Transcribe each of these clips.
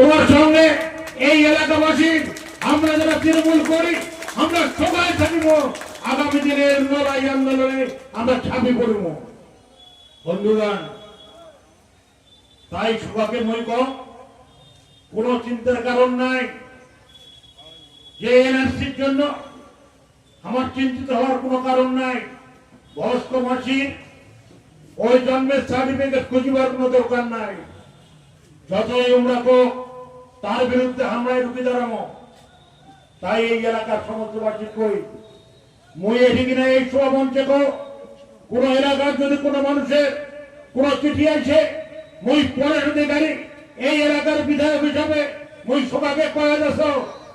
তোমার সঙ্গে এই এলাকাবাসী, আমরা যারা তৃণমূল করি, আমরা সবাই থাকিব। আগামী দিনের লড়াই আন্দোলনে আমরা ছাপি পড়ব। বন্ধুগণ, তাই সবাকে মই কোনো চিন্তার কারণ নাই যে এনআরসির জন্য আমার চিন্তিত হওয়ার কোনো কারণ নাই। বয়স্ক মাসির ওই জন্মের সার্টিফিকেট খুঁজিবার কোনো দরকার নাই। যতই আমরা তার বিরুদ্ধে হামলায় রুখে দাঁড়াবো। তাই এই এলাকার সমস্ত বাসী কই? এটি কিনা এই সভা মঞ্চে কো কোন এলাকার যদি কোনো মানুষের কোন চিঠি আছে মুই পরের অধিকারী এই এলাকার বিধায়ক হিসাবে মুই সবাকে কয়ে দেশ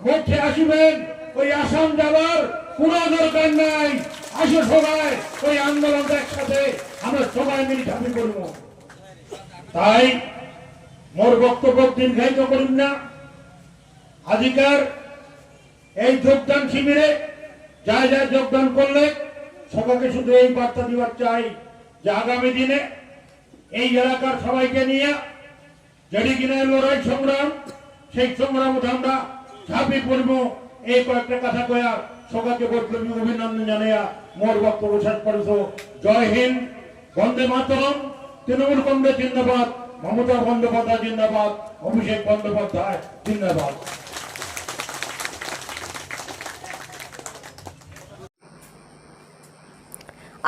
মধ্যে আসিবেন, ওই আসাম যাবার কোন দরকার নাই। আসো সবাই, ওই আন্দোলন একসাথে আমরা সবাই মিলে ঝাঁপি করব তাই মোর বক্তব্য দীর্ঘায়িত করিম না। আজিকার এই যোগদান শিবিরে যা যা যোগদান করলে সবাইকে শুধু এই বার্তা দিবার চাই যে আগামী দিনে এই এলাকার সবাইকে নিয়ে যেটি কিনা লড়াই সংগ্রাম, সেই সংগ্রাম আমরা ঝাঁপি পড়ব। এই কয়েকটা কথা কয়া সবাইকে বৈপ্লবী অভিনন্দন জানাইয়া মোর বক্তব্য শেষ করেছ। জয় হিন্দ, বন্দে মাতরম, তৃণমূল কংগ্রেস জিন্দাবাদ। মমতা বন্দ্যোপাধ্যায় জিন্দাবাদ, অভিষেক বন্দ্যোপাধ্যায় জিন্দাবাদ।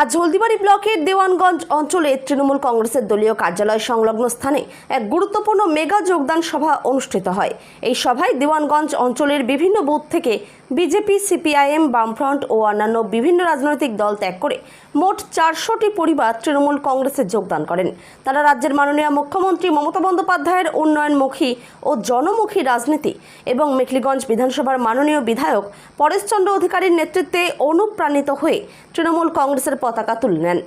আজ হলদিবাড়ি ব্লকের দেওয়ানগঞ্জ অঞ্চলে তৃণমূল কংগ্রেসের দলীয় কার্যালয় সংলগ্ন স্থানে এক গুরুত্বপূর্ণ মেগা যোগদান সভা অনুষ্ঠিত হয়। এই সভায় দেওয়ানগঞ্জ অঞ্চলের বিভিন্ন বুথ থেকে বিজেপি, সিপিআইএম, বামফ্রন্ট ও অন্যান্য বিভিন্ন রাজনৈতিক দল ত্যাগ করে মোট চারশোটি পরিবার তৃণমূল কংগ্রেসে যোগদান করেন। তারা রাজ্যের মাননীয় মুখ্যমন্ত্রী মমতা বন্দ্যোপাধ্যায়ের উন্নয়নমুখী ও জনমুখী রাজনীতি এবং মেখলিগঞ্জ বিধানসভার মাননীয় বিধায়ক পরেশচন্দ্র অধিকারীর নেতৃত্বে অনুপ্রাণিত হয়ে তৃণমূল কংগ্রেসের পতাকা তুলে নেন।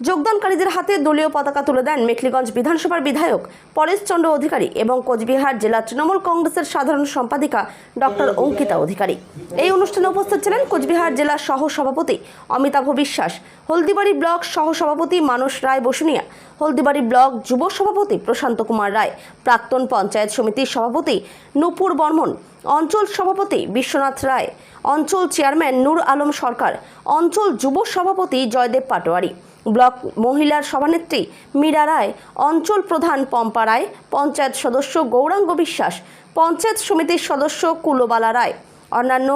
যোগদানকারীদের হাতে দলীয় পতাকা তুলে দেন মেখলিগঞ্জ বিধানসভার বিধায়ক পরেশচন্দ্র অধিকারী এবং কোচবিহার জেলা তৃণমূল কংগ্রেসের সাধারণ সম্পাদিকা ডক্টর অঙ্কিতা অধিকারী। এই অনুষ্ঠানে উপস্থিত ছিলেন কোচবিহার জেলা সহ সভাপতি অমিতাভ বিশ্বাস, হলদিবাড়ি ব্লক সহ সভাপতি মানস রায় বসুনিয়া, হলদিবাড়ি ব্লক যুব সভাপতি প্রশান্ত কুমার রায়, প্রাক্তন পঞ্চায়েত সমিতির সভাপতি নূপুর বর্মন অঞ্চল সভাপতি বিশ্বনাথ রায়, অঞ্চল চেয়ারম্যান নূর আলম সরকার, অঞ্চল যুব সভাপতি জয়দেব পাটোয়ারি, ব্লক মহিলার সভানেত্রী মীরা রায়, অঞ্চল প্রধান পম্পা রায়, পঞ্চায়েত সদস্য গৌরাঙ্গ বিশ্বাস, পঞ্চায়েত সমিতির সদস্য কুলোবালা রায়। অন্যান্য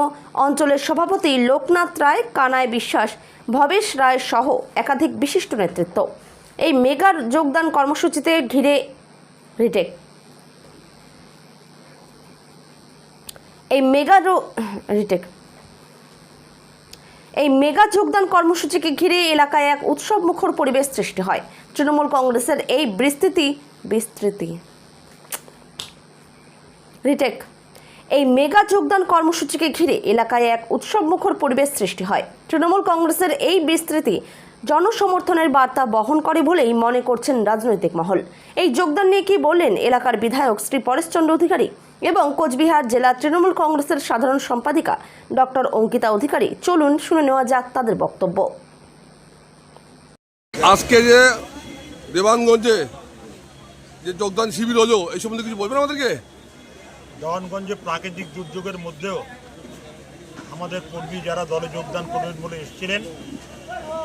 অঞ্চলের সভাপতি লোকনাথ রায় কানায় বিশ্বাস, ভবেশ রায় সহ একাধিক বিশিষ্ট নেতৃত্ব। এই মেগার যোগদান কর্মসূচিতে ঘিরে রিটেক। এই মেগা রিটেক এই মেগা যোগদান কর্মসূচিকে ঘিরে এলাকায় এক উৎসব মুখর পরিবেশ সৃষ্টি হয়। তৃণমূল কংগ্রেসের এই বিস্তৃতি বিস্তৃতি। রিটেক এই মেগা যোগদান কর্মসূচিকে ঘিরে এলাকায় এক উৎসব মুখর পরিবেশ সৃষ্টি হয়। তৃণমূল কংগ্রেসের এই বিস্তৃতি জনসমর্থনের বার্তা বহন করে বলেই মনে করছেন রাজনৈতিক মহল। এই যোগদান নিয়ে কি বললেন এলাকার বিধায়ক শ্রী পরেশচন্দ্র অধিকারী? এবং কোচবিহার জেলা তৃণমূল কংগ্রেসের সাধারণ সম্পাদিকা ডক্টর অঙ্কিতা অধিকারী। চলুন শুনে নেওয়া যাক তাদের বক্তব্য। আজকে যে দেবানগঞ্জে যে যোগদান শিবির হলো এই সম্বন্ধে কিছু বলবেন আমাদেরকে? দেওয়ানগঞ্জে প্রাকৃতিক দুর্যোগের মধ্যেও আমাদের কর্মী যারা দলে যোগদান করবেন বলে এসেছিলেন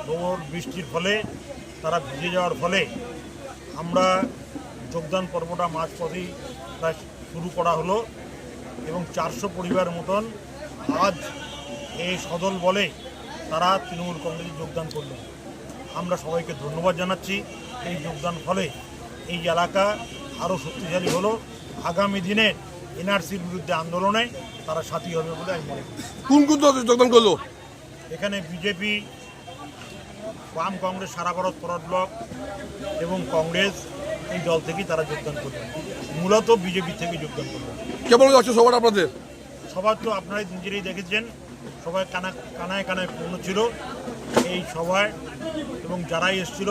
প্রবল বৃষ্টির ফলে তারা ভিজে যাওয়ার ফলে আমরা যোগদান পর্বটা মাঝপথেই প্রায় শুরু করা হলো এবং চারশো পরিবার মতন আজ এই সদল বলে তারা তৃণমূল কংগ্রেসে যোগদান করলেন আমরা সবাইকে ধন্যবাদ জানাচ্ছি। এই যোগদান ফলে এই এলাকা আরও শক্তিশালী হলো। আগামী দিনে এনআরসির বিরুদ্ধে আন্দোলনে তারা সাথী হবে বলে আমি মনে করি। কোন কোন যোগদান করল? এখানে বিজেপি বাম কংগ্রেস সারা ভারত ফরওয়ার্ড ব্লক এবং কংগ্রেস এই দল থেকেই তারা যোগদান করবেন মূলত বিজেপি থেকে যোগদান করবেন কেমন যাচ্ছে সবার আপনাদের? সবার তো আপনারাই নিজেরাই দেখেছেন সবাই কানা কানায় কানায় পূর্ণ ছিল এই সভায় এবং যারাই এসেছিল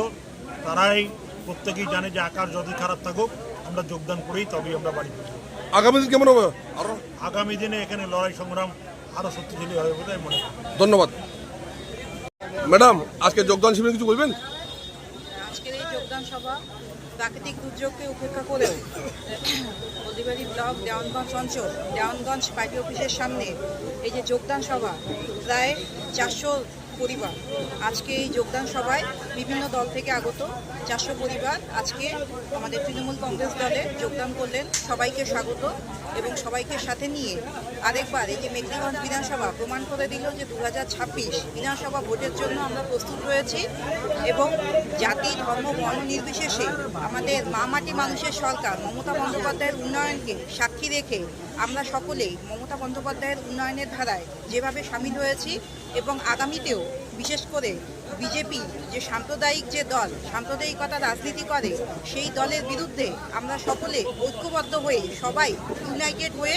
তারাই প্রত্যেকেই জানে যে আকার যদি খারাপ থাকুক আমরা যোগদান করেই তবেই আমরা বাড়ি ফিরব। আগামী দিন কেমন হবে? আরও আগামী দিনে এখানে লড়াই সংগ্রাম আরও শক্তিশালী হবে বলে মনে করি ধন্যবাদ। ম্যাডাম আজকে যোগদান শিবির কিছু বলবেন আজকের এই যোগদান সভা প্রাকৃতিক দুর্যোগকে উপেক্ষা করেও হলদিবাড়ি ব্লক, দেওয়ানগঞ্জ অঞ্চল, দেওয়ানগঞ্জ পার্টি অফিসের সামনে এই যে যোগদান সভা, প্রায় চারশো পরিবার। আজকে এই যোগদান সভায় বিভিন্ন দল থেকে আগত চারশো পরিবার আজকে আমাদের তৃণমূল কংগ্রেস দলে যোগদান করলেন। সবাইকে স্বাগত এবং সবাইকে সাথে নিয়ে আরেকবার এই যে মেঘলিগঞ্জ বিধানসভা প্রমাণ করে দিল যে দু হাজার ছাব্বিশ বিধানসভা ভোটের জন্য আমরা প্রস্তুত রয়েছি এবং জাতি, ধর্ম, বর্ণ নির্বিশেষে আমাদের মা মাটি মানুষের সরকার মমতা বন্দ্যোপাধ্যায়ের উন্নয়নকে সাক্ষী রেখে আমরা সকলেই মমতা বন্দ্যোপাধ্যায়ের উন্নয়নের ধারায় যেভাবে সামিল হয়েছি এবং আগামীতেও বিশেষ করে বিজেপি যে সাম্প্রদায়িক যে দল সাম্প্রদায়িকতা রাজনীতি করে সেই দলের বিরুদ্ধে আমরা সকলে ঐক্যবদ্ধ হয়ে সবাই ইউনাইটেড হয়ে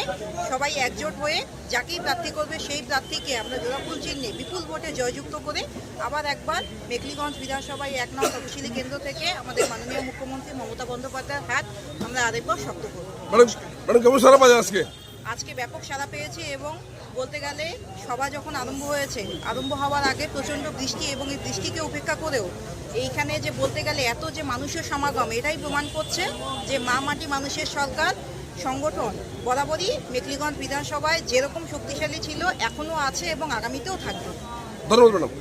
সবাই একজোট হয়ে যাকেই প্রার্থী করবে সেই প্রার্থীকে আমরা জোড়াফুল চিহ্নে বিপুল ভোটে জয়যুক্ত করে আবার একবার মেঘলিগঞ্জ বিধানসভায় এক নং তপশিলি কেন্দ্র থেকে আমাদের মাননীয় মুখ্যমন্ত্রী মমতা বন্দ্যোপাধ্যায়ের হাত আমরা আরেকবার শক্ত করব। আজকে ব্যাপক সাড়া পেয়েছে এবং বলতে গেলে সভা যখন আরম্ভ হয়েছে, আরম্ভ হওয়ার আগে প্রচণ্ড বৃষ্টি এবং এই বৃষ্টিকে উপেক্ষা করেও এইখানে যে বলতে গেলে এত যে মানুষের সমাগম, এটাই প্রমাণ করছে যে মা মাটি মানুষের সরকার, সংগঠন বরাবরই মেকলিগঞ্জ বিধানসভায় যেরকম শক্তিশালী ছিল, এখনও আছে এবং আগামীতেও থাকবে। ধন্যবাদ ম্যাডাম।